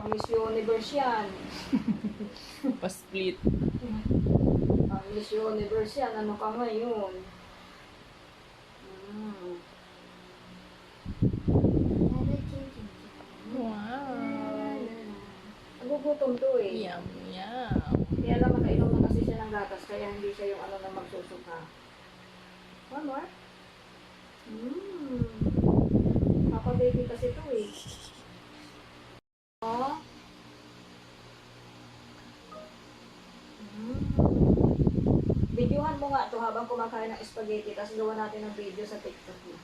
Parang Miss Universe yan. Pa-split. Ang Miss Universe yan. Ano ka ngayon? Mm. Wow. Nagugutom to eh. Yum, yum. Kaya lang makainom na kasi siya ng gatas, kaya hindi siya yung ano na magsusuka. One more? Mmm. Videohan mo nga to habang kumakain ng spaghetti, tapos gawa natin ng video sa TikTok mo.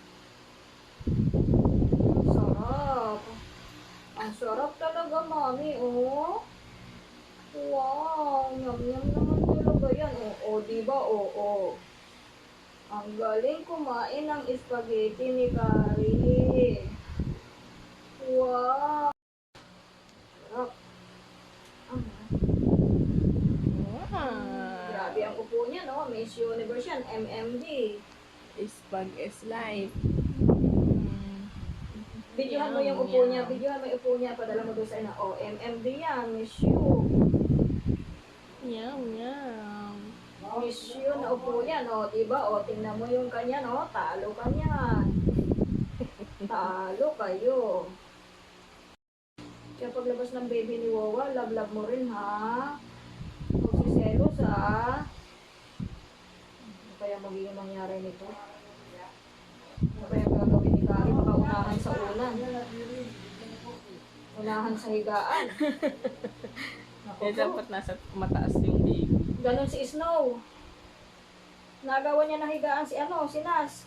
Sarap. Ang sarap talaga, mami, oh. Wow, yum yum naman talaga yan. Oo, oh, di ba? Oo. Ang galing kumain ng spaghetti ni Kari. Wow. Sarap. Ah, Wow. grabe ang no? Miss Universe yan, MMD. Spag is life. Mm. Videohan mo yung upo niya, videohan mo yung upo niya, padala mo doon sa ina. Oh, MMD yan, Miss You. Yum, yum. Miss You na upo niya, no? Diba? O, tingnan mo yung kanya, no? Talo ka niyan. Talo kayo. Kaya paglabas ng baby ni Wawa, love-love mo rin, ha? Huwag si Selos, ha? Kaya magiging mangyari nito? Ano kaya gagawin ni Kari? Baka unahan sa ulan. Unahan sa higaan. Naku Eh, dapat nasa mataas yung baby. Ganon si Snow. Nagawa niya na higaan si ano, si Nas.